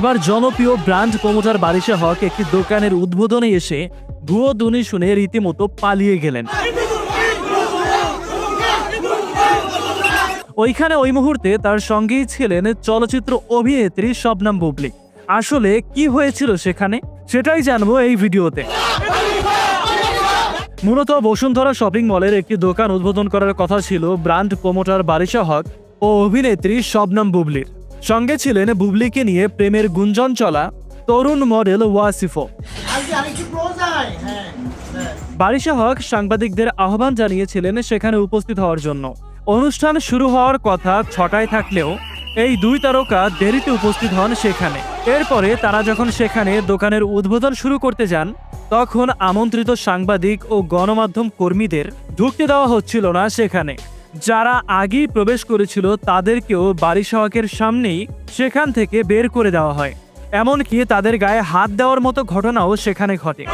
এবার জনপ্রিয় brand promoter Barisha হক একটি দোকানের উদ্বোধনে এসে ভুয়ো ধ্বনি শুনে রীতিমতো পালিয়ে গেলেন। ওইখানে ওই মুহূর্তে তার সঙ্গেই ছিলেন চলচ্চিত্র অভিনেত্রী শবনম বুবলি। আসলে কি হয়েছিল সেখানে সেটাই জানব এই ভিডিওতে। মূলত বসুন্ধরা শপিং মলের একটি দোকান উদ্বোধন করার কথা ছিল ব্র্যান্ড প্রমোটার বারিশা হক ও অভিনেত্রী শবনম বুবলির। সঙ্গে ছিলেন বুবলিকে নিয়ে প্রেমের গুঞ্জন চলা তরুণ মডেল ওয়াসিফো আজকে আরেকটু ক্লোজ আয় হ্যাঁ বারিশা হক সাংবাদিকদের আহ্বান জানিয়েছিলেন সেখানে উপস্থিত হওয়ার জন্য। অনুষ্ঠান শুরু হওয়ার কথা ছটায় থাকলেও এই দুই তারকা দেরিতে উপস্থিত হন সেখানে। এরপরে তারা যখন সেখানে দোকানের উদ্বোধন শুরু করতে যান, তখন আমন্ত্রিত সাংবাদিক ও গণমাধ্যম কর্মীদের ঢুকতে দেওয়া হচ্ছিল না সেখানে। যারা আগেই প্রবেশ করেছিল তাদেরকেও বারিশা হকের সামনেই সেখান থেকে বের করে দেওয়া হয়। এমনকি তাদের গায়ে হাত দেওয়ার মতো ঘটনাও সেখানে ঘটে।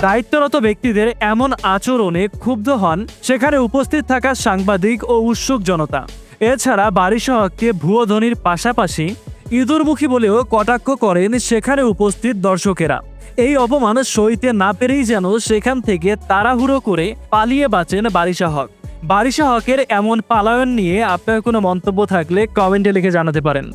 দায়িত্বরত ব্যক্তিদের এমন আচরণে ক্ষুব্ধ হন সেখানে উপস্থিত থাকা সাংবাদিক ও উৎসুক জনতা। এছাড়া বারিশহককে ভুয়ো ধ্বনির পাশাপাশি ইঁদুরমুখী বলেও কটাক্ষ করেন সেখানে উপস্থিত দর্শকেরা। এই অপমান সইতে না পেরেই যেন সেখান থেকে তাড়াহুড়ো করে পালিয়ে বাঁচেন বারিশা হক। বারিশা হকের এমন পালায়ন নিয়ে আপনার কোনো মন্তব্য থাকলে কমেন্টে লিখে জানাতে পারেন।